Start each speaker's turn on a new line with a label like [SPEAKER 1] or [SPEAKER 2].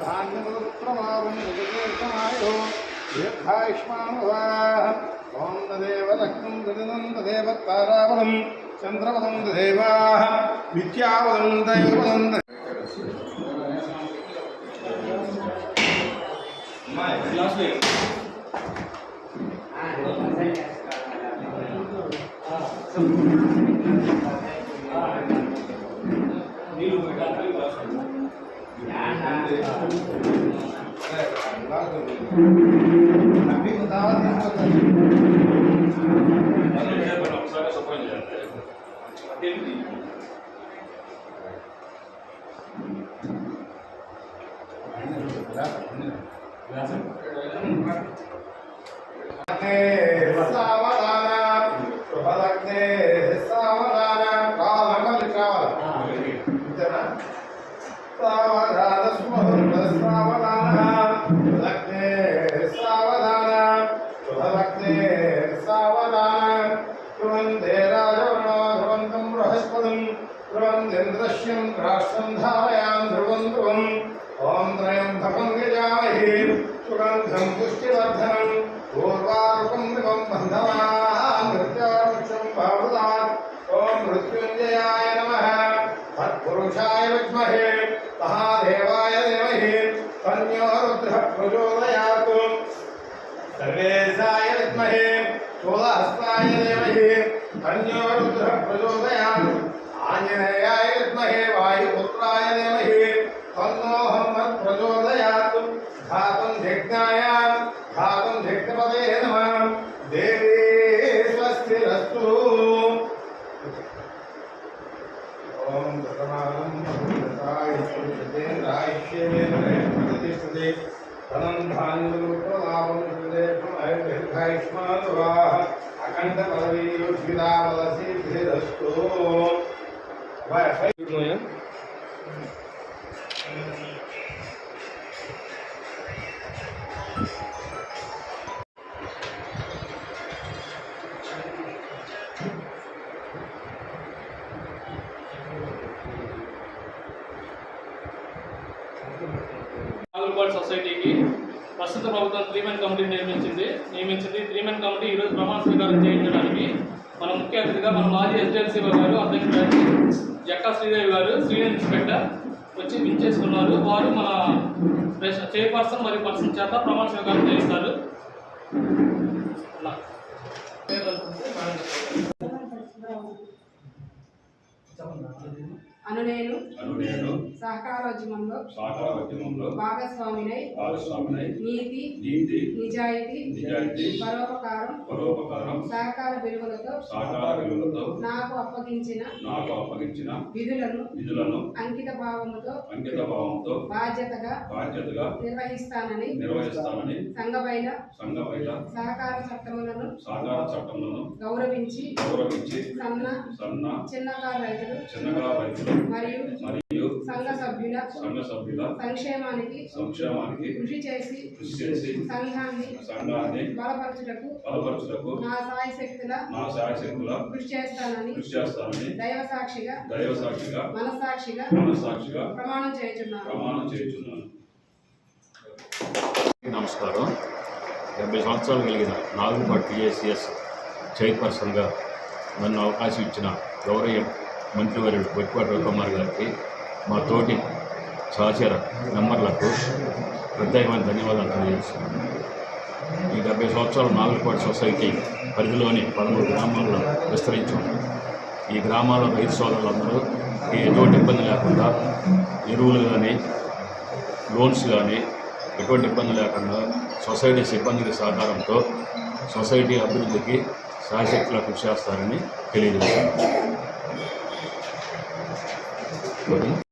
[SPEAKER 1] ధాన్యముద్రమావం జగదేశమాయో దీర్ఘాయుష్మానుభాః ఓం తదేవ లగ్నం తదినం తదేవ తారావలం చంద్రవదం తదేవాః విద్యావదం దైవవదం మీకు তেমনি Gracias. राष्ट्रं धारयाम् ध्रुवं ध्रुवम् ॐ त्रयम्भकं यजामहे सुगन्धं पुष्टिवर्धनम् पूर्वारुकं ध्रुवं बन्धनान् मृत्यावृक्षं भावदात् ॐ मृत्युञ्जयाय नमः। तत्पुरुषाय विद्महे। महादेवाय देवहि तन्यो रुद्रः प्रचोदयातु सर्वेशाय विद्महे। चोलहस्ताय देवहि तन्यो रुद्रः प्रचोदयातु आञ्जनेयाय विद्महे वायुपुत्राय धीमहि तन्नोऽहं प्रचोदयात् धातुं धिज्ञायां धातुं धिज्ञपदे नमः देवी स्वस्तिरस्तु ॐ प्रथमानं भगवताय सुजितेन्द्राय शिवेन्द्राय प्रतिष्ठते धनं धान्यरूपलाभं हृदे आयुर्दीर्घायुष्मान् वाः अखण्डपदवीयोग्यता
[SPEAKER 2] बलसीभिरस्तु సొసైటీకి ప్రస్తుత ప్రభుత్వం త్రీ మెన్ కమిటీ నిర్మించింది నియమించింది త్రీ మెన్ కమిటీ ఈరోజు ప్రమాణ స్వీకారం చేయించడానికి మన ముఖ్య అతిథిగా మన మాజీ ఎస్డిఎల్సీ గారు అధ్యక్షుడు శ్రీదేవి గారు సీనియర్ ఇన్స్పెక్టర్ వచ్చి వించేసుకున్నారు వారు మన చైర్పర్సన్ మరియు పర్సన్ చేత ప్రమాణ స్వీకారం చేస్తారు
[SPEAKER 3] అను నేను సహకారోద్యమంలో
[SPEAKER 4] సహకారోద్యమంలో
[SPEAKER 3] భాగస్వామినై
[SPEAKER 4] భాగస్వామినై
[SPEAKER 3] నీతి.
[SPEAKER 4] నీతి.
[SPEAKER 3] నిజాయితీ.
[SPEAKER 4] నిజాయితీ.
[SPEAKER 3] పరోపకారం.
[SPEAKER 4] పరోపకారం.
[SPEAKER 3] సహకార విలువలతో.
[SPEAKER 4] సహకార విలువలతో.
[SPEAKER 3] నాకు అప్పగించిన.
[SPEAKER 4] నాకు అప్పగించిన.
[SPEAKER 3] విధులను.
[SPEAKER 4] విధులను.
[SPEAKER 3] అంకిత భావముతో.
[SPEAKER 4] అంకిత భావంతో
[SPEAKER 3] బాధ్యతగా.
[SPEAKER 4] బాధ్యతగా.
[SPEAKER 3] నిర్వహిస్తానని.
[SPEAKER 4] నిర్వహిస్తానని.
[SPEAKER 3] సంఘమైన
[SPEAKER 4] సంఘ బయట
[SPEAKER 3] సహకార చట్టములను.
[SPEAKER 4] సహకార చట్టములను.
[SPEAKER 3] గౌరవించి.
[SPEAKER 4] గౌరవించి.
[SPEAKER 3] సన్న.
[SPEAKER 4] సన్న.
[SPEAKER 3] చిన్నకారు రైతులు.
[SPEAKER 4] చిన్నగా రైతులు.
[SPEAKER 3] మరియు
[SPEAKER 4] మరియు
[SPEAKER 3] సంఘ సభ్యుల
[SPEAKER 4] సంఘ సభ్యుల
[SPEAKER 3] సంక్షేమానికి
[SPEAKER 4] సంక్షేమానికి
[SPEAKER 3] కృషి చేసి
[SPEAKER 4] కృషి చేసి
[SPEAKER 3] సంఘాన్ని
[SPEAKER 4] సంఘాన్ని
[SPEAKER 3] బలపరచుటకు
[SPEAKER 4] బలపరచుటకు
[SPEAKER 3] నా సాయి శక్తుల
[SPEAKER 4] నా శాశక్తుల
[SPEAKER 3] కృషి చేస్తానని
[SPEAKER 4] కృషి చేస్తానని
[SPEAKER 3] దైవ సాక్షిగా
[SPEAKER 4] దైవ సాక్షిగా
[SPEAKER 3] మనసాక్షిగా
[SPEAKER 4] మనసాక్షిగా
[SPEAKER 3] ప్రమాణం చేయుచున్నాను.
[SPEAKER 4] ప్రమాణం చేయుచున్నాను. నమస్కారం. డెబ్బై సంవత్సరాలు కలిగిన నాగులపాటి టీఎస్సిఎస్ చైర్పర్సన్గా నన్ను అవకాశం ఇచ్చిన గౌరవ మంత్రివర్యుడు బొట్టిపాటి రవికుమార్ గారికి మా తోటి సహచర మెంబర్లకు ప్రత్యేకమైన ధన్యవాదాలు తెలియజేస్తున్నాను. ఈ డెబ్బై సంవత్సరాలు నాగులపాటి సొసైటీ పరిధిలోని పదమూడు గ్రామాల్లో విస్తరించాం. ఈ గ్రామాల్లో రైతు సోదరులందరూ ఎటువంటి ఇబ్బంది లేకుండా ఎరువులు కానీ లోన్స్ కానీ ఎటువంటి ఇబ్బంది లేకుండా సొసైటీ సిబ్బందికి సహకారంతో సొసైటీ అభివృద్ధికి శాశక్తిలో కృషి చేస్తారని తెలియజేస్తున్నాను происходит.